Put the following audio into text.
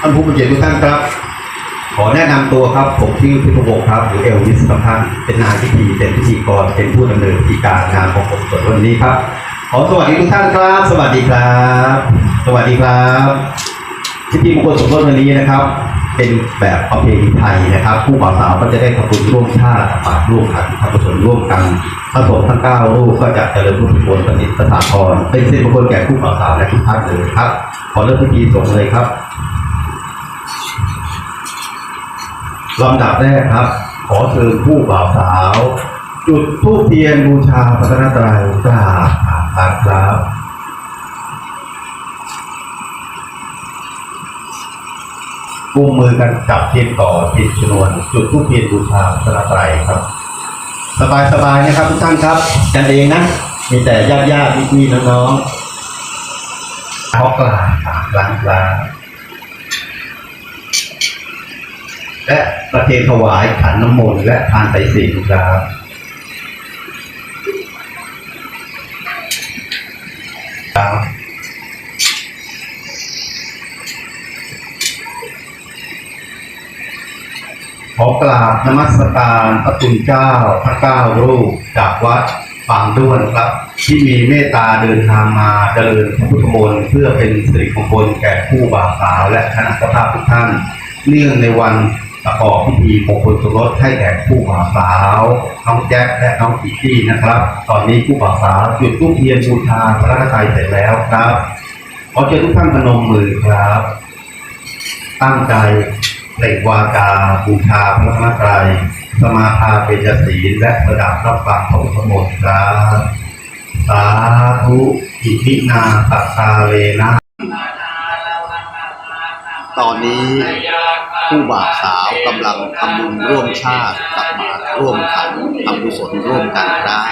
ท่านผู้บริเกียรติทุกท่านครับ ขอแนะนำตัวครับ ผมชื่อพิพวงครับหรือเอลวิสครับท่านเป็นนายพิธีเป็นพิธีกรเป็นผู้ดำเนินพิธีการงานของผมส่วนวันนี้ครับ ขอสวัสดีทุกท่านครับ สวัสดีครับ สวัสดีครับพิธีมงคลสมรสวันนี้นะครับ เป็นแบบประเพณีไทยนะครับ ผู้บ่าวสาวก็จะได้ทำบุญร่วมชาติปากร่วมขันทำกุศลร่วมกันพระสงฆ์ทั้งเก้ารูปก็จะเจริญรุ่งเรืองประสิทสถาพรเป็นสิริมงคลแก่ผู้บ่าวสาวและทุกท่านเลยครับ ขอเริ่มพิธีสงเลยครับ ลำดับแรกครับ ขอเชิญผู้บ่าวสาว จุดธูปเทียนบูชาพระนตรัยกราบตามครับกุมมือกันจับเทียนก่อติดชนวน จุดธูปเทียนบูชาพระนตรัยครับ สบายสบายๆนะครับทุกท่านครับกันเองนะมีแต่ญาติญาติพี่ๆน้องๆเขากลางล้างลาง และประเคนถวายขันน้ำมนต์และทานไตรศีลครับครับขอกราบนมัสการพระคุณเจ้าพระเก้ารูปจากวัดปางด้วนครับ ที่มีเมตตาเดินทางมาเจริญพระพุทธมนต์เพื่อเป็นสิริมงคลแก่ผู้บ่าวสาวและคณะเจ้าภาพทุกท่าน เนื่องในวัน ประกอบพิธีมงคลสมรสให้แก่ผู้บ่าวสาวน้องแจ็คและน้องกิตตี้นะครับ ตอนนี้ผู้บ่าวสาวจุดธูปเทียนบูชาพระราชทเสร็จแล้วครับขอเชิญทุกท่านพนมมือครับ ตั้งใจเปล่งวาจาบูชาพระนตรัยสมาทาเป็นศีลและประดับรับฟังพระพุทธมนต์ครับสาธุอิมินาตัสสาเลนะตอนนี้ ผู้บ่าวสาวกำลังทำบุญร่วมชาติกับบาตรร่วมขันทำกุศลร่วมกันได้